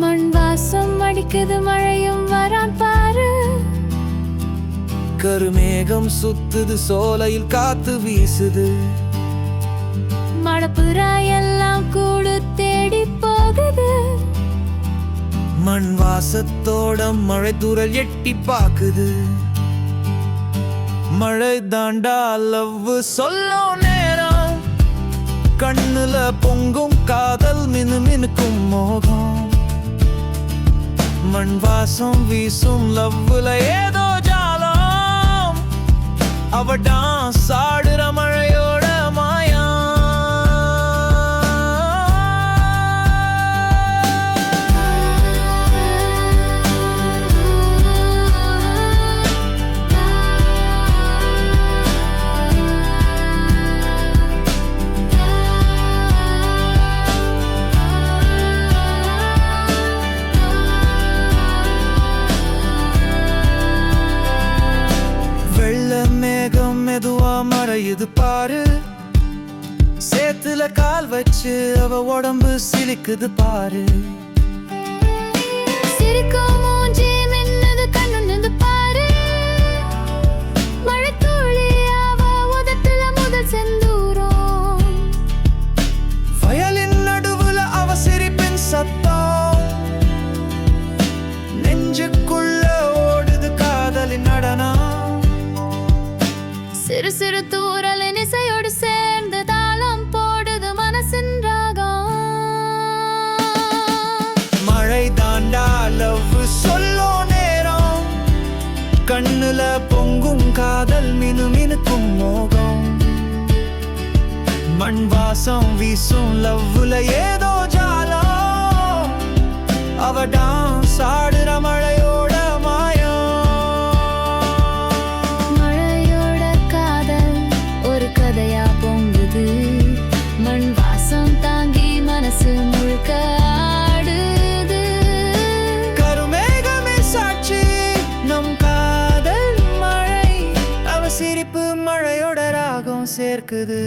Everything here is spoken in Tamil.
மண் வாசம் அடிக்குது மழையும் வரான் பாரு. கருமேகம் சுத்துது சோலையில் காத்து வீசுது. மடப்புறா எல்லாம் கூடு தேடி போகுது. மண் வாசத்தோட மழை தூரல் எட்டி பாக்குது மழை தாண்டா லவ் சொல்லும் நேரம். கண்ணுல பொங்கும் காதல் மினு மினுக்கும் மோகம். மண் வாசம் வீசும் லவ்வுல ஏதோ இது பாரு. சேத்துல கால் வச்சு அவ உடம்பு சிலிக்குது பாரு. வாசம் வீசும் லவ்வுல ஏதோ ஜாலம் அவ டான்ஸ் ஆடுற மழையோட மாயம். மழையோட காதல் ஒரு கதையா பொங்குது. மண் வாசம் தாங்கி மனசு முழுக்க ஆடுது. கருமேகமே சாட்சி நம் காதல் மழை. அவ சிரிப்பு மழையோட ராகம் சேர்க்குது.